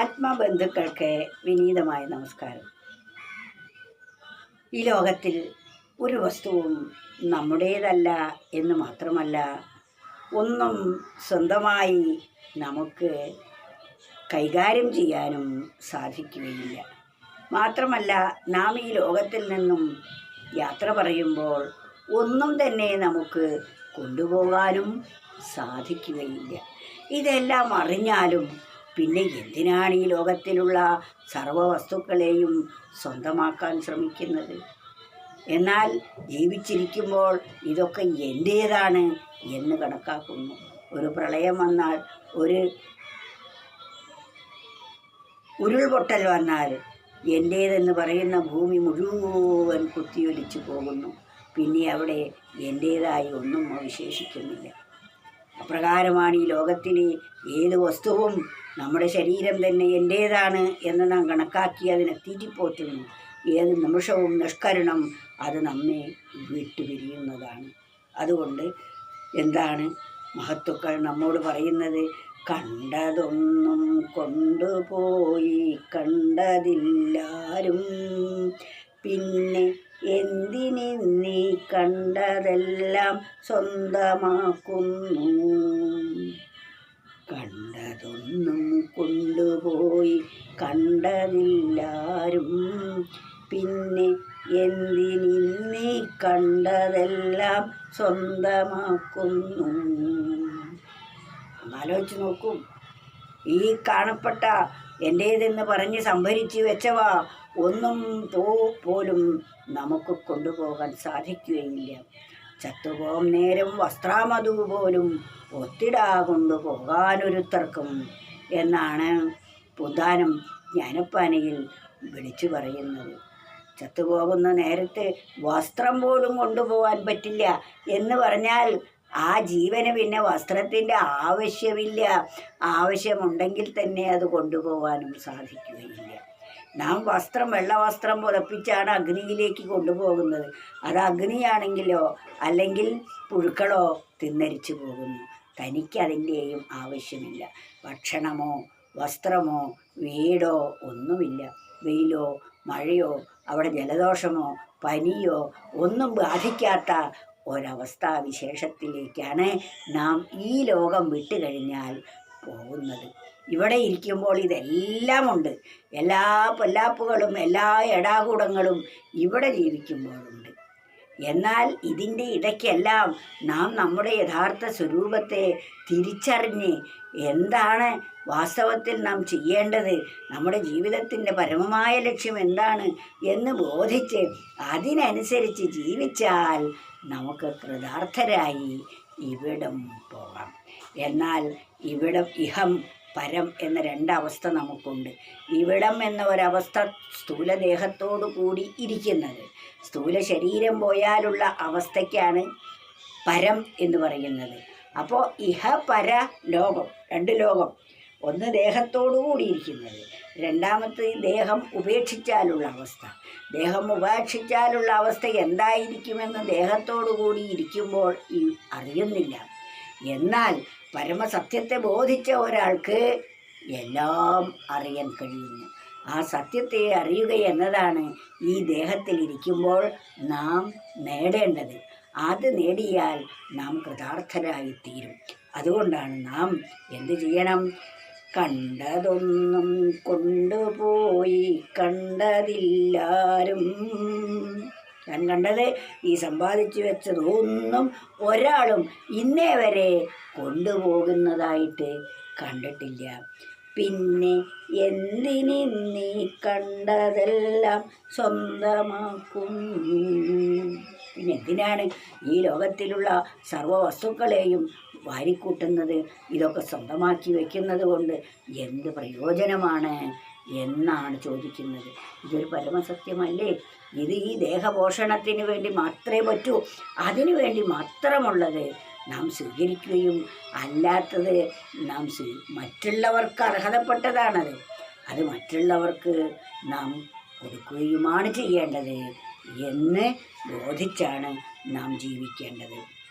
ആത്മബന്ധുക്കൾക്ക് വിനീതമായ നമസ്കാരം. ഈ ലോകത്തിൽ ഒരു വസ്തുവും നമ്മുടേതല്ല എന്ന് മാത്രമല്ല ഒന്നും സ്വന്തമായി നമുക്ക് കൈകാര്യം ചെയ്യാനും സാധിക്കുകയില്ല. മാത്രമല്ല നാം ഈ ലോകത്തിൽ നിന്നും യാത്ര പറയുമ്പോൾ ഒന്നും തന്നെ നമുക്ക് കൊണ്ടുപോകാനും സാധിക്കുകയില്ല. ഇതെല്ലാം അറിഞ്ഞാലും പിന്നെ എന്തിനാണ് ഈ ലോകത്തിലുള്ള സർവവസ്തുക്കളെയും സ്വന്തമാക്കാൻ ശ്രമിക്കുന്നത്? എന്നാൽ ജീവിച്ചിരിക്കുമ്പോൾ ഇതൊക്കെ എന്റേതാണ് എന്ന് കണക്കാക്കുന്നു. ഒരു പ്രളയം വന്നാൽ ഒരു ഉരുൾപൊട്ടൽ വന്നാൽ എന്റേതെന്ന് പറയുന്ന ഭൂമി മുഴുവൻ കുത്തിയൊലിച്ചു പോകുന്നു. പിന്നെ അവിടെ എന്റേതായി ഒന്നും അവശേഷിക്കുന്നില്ല. അപ്രകാരമാണ് ഈ ലോകത്തിലെ ഏത് വസ്തുവും നമ്മുടെ ശരീരം തന്നെ എന്റേതാണ് എന്ന് നാം കണക്കാക്കി അതിനെ തീറ്റിപ്പോറ്റുന്നു ഏത് നിമിഷവും നിഷ്കരണം അത് നമ്മെ വിട്ടുപിരിയുന്നതാണ് അതുകൊണ്ട് എന്താണ് മഹത്തുക്കൾ നമ്മോട് പറയുന്നത്? കണ്ടതൊന്നും കൊണ്ടുപോയി കണ്ടതില്ലാരും. പിന്നെ എന്തിനി നീ കണ്ടതെല്ലാം സ്വന്തമാക്കുന്നു? കണ്ടതൊന്നും കൊണ്ടുപോയി കണ്ടതില്ലാരും. പിന്നെ എന്തിന് കണ്ടതെല്ലാം സ്വന്തമാക്കുന്നു. ആലോചിച്ച് നോക്കും. ഈ കാണപ്പെട്ട എന്റേതെന്ന് പറഞ്ഞ് സംഭരിച്ച് വെച്ചവ ഒന്നും തോ പോലും നമുക്ക് കൊണ്ടുപോകാൻ സാധിക്കുകയില്ല. ചത്തുപോകും നേരം വസ്ത്രാമതു പോലും ഒത്തിടാ കൊണ്ടുപോകാനൊരുത്തർക്കും എന്നാണ് പുതാനം ജ്ഞാനപ്പാനയിൽ വിളിച്ചു പറയുന്നത്. ചത്തുപോകുന്ന നേരത്ത് വസ്ത്രം പോലും കൊണ്ടുപോകാൻ പറ്റില്ല എന്ന് പറഞ്ഞാൽ ആ ജീവന് പിന്നെ വസ്ത്രത്തിന്റെ ആവശ്യമില്ല. ആവശ്യമുണ്ടെങ്കിൽ തന്നെ അത് കൊണ്ടുപോകാനും സാധിക്കുകയില്ല. നാം വസ്ത്രം വെള്ളവസ്ത്രം പുതപ്പിച്ചാണ് അഗ്നിയിലേക്ക് കൊണ്ടുപോകുന്നത്. അത് അഗ്നിയാണെങ്കിലോ അല്ലെങ്കിൽ പുഴുക്കളോ തിന്നരിച്ചു പോകുന്നു. തനിക്കതിന്റെയും ആവശ്യമില്ല. ഭക്ഷണമോ വസ്ത്രമോ വീടോ ഒന്നുമില്ല. വെയിലോ മഴയോ അവിടെ ജലദോഷമോ പനിയോ ഒന്നും ബാധിക്കാത്ത ഒരവസ്ഥാവിശേഷത്തിലേക്കാണ് നാം ഈ ലോകം വിട്ടു കഴിഞ്ഞാൽ പോകുന്നത്. ഇവിടെ ഇരിക്കുമ്പോൾ ഇതെല്ലാം ഉണ്ട് എല്ലാ പൊല്ലാപ്പുകളും എല്ലാ എടാകൂടങ്ങളും ഇവിടെ ജീവിക്കുമ്പോഴുണ്ട്. എന്നാൽ ഇതിന്റെ ഇടയ്ക്കെല്ലാം നാം നമ്മുടെ യഥാർത്ഥ സ്വരൂപത്തെ തിരിച്ചറിഞ്ഞ് എന്താണ് വാസ്തവത്തിൽ നാം ചെയ്യേണ്ടത് നമ്മുടെ ജീവിതത്തിന്റെ പരമമായ ലക്ഷ്യം എന്താണ് എന്ന് ബോധിച്ച് അതിനനുസരിച്ച് ജീവിച്ചാൽ നമുക്ക് കൃതാർത്ഥരായി ഇവിടം പോകാം. എന്നാൽ ഇവിടം ഇഹം പരം എന്ന രണ്ടവസ്ഥ നമുക്കുണ്ട്. ഇവിടം എന്ന ഒരവസ്ഥ സ്ഥൂലദേഹത്തോടു കൂടി ഇരിക്കുന്നത്. സ്ഥൂല ശരീരം പോയാലുള്ള അവസ്ഥയ്ക്കാണ് പരം എന്ന് പറയുന്നത്. അപ്പോൾ ഇഹ പര ലോകം രണ്ട് ലോകം ഒന്ന് ദേഹത്തോടു കൂടിയിരിക്കുന്നത് രണ്ടാമത്തെ ദേഹം ഉപേക്ഷിച്ചാലുള്ള അവസ്ഥ. ദേഹം ഉപേക്ഷിച്ചാലുള്ള അവസ്ഥ എന്തായിരിക്കുമെന്ന് ദേഹത്തോടു കൂടി ഇരിക്കുമ്പോൾ അറിയുന്നില്ല. എന്നാൽ പരമസത്യത്തെ ബോധിച്ച ഒരാൾക്ക് എല്ലാം അറിയാൻ കഴിയുന്നു. ആ സത്യത്തെ അറിയുക എന്നതാണ് ഈ ദേഹത്തിൽ ഇരിക്കുമ്പോൾ നാം നേടേണ്ടത്. അത് നേടിയാൽ നാം കൃതാർത്ഥരായി തീരും അതുകൊണ്ടാണ് നാം എന്ത് ചെയ്യണം? കണ്ടതൊന്നും കൊണ്ടുപോയി കണ്ടതില്ലാരും ഞാൻ കണ്ടത് ഈ സമ്പാദിച്ചു വെച്ചതൊന്നും ഒരാളും ഇന്നേ വരെ കൊണ്ടുപോകുന്നതായിട്ട് കണ്ടിട്ടില്ല. പിന്നെ എന്തിനി നീ കണ്ടതെല്ലാം സ്വന്തമാക്കും? പിന്നെ എന്തിനാണ് ഈ ലോകത്തിലുള്ള സർവ വസ്തുക്കളെയും വാരിക്കൂട്ടുന്നത്? ഇതൊക്കെ സ്വന്തമാക്കി വെക്കുന്നത് കൊണ്ട് എന്ത് പ്രയോജനമാണ്? എന്നാണ് ചോദിക്കുന്നത്. ഇതൊരു പരമസത്യമല്ലേ? ഇത് ഈ ദേഹപോഷണത്തിന് വേണ്ടി മാത്രമേ പറ്റൂ. അതിനു വേണ്ടി മാത്രമുള്ളത് നാം സ്വീകരിക്കുകയും അല്ലാത്തത് നാം മറ്റുള്ളവർക്ക് അർഹതപ്പെട്ടതാണത്. അത് മറ്റുള്ളവർക്ക് നാം കൊടുക്കുകയുമാണ് ചെയ്യേണ്ടത് എന്ന് ബോധിച്ചാണ് നാം ജീവിക്കേണ്ടത്.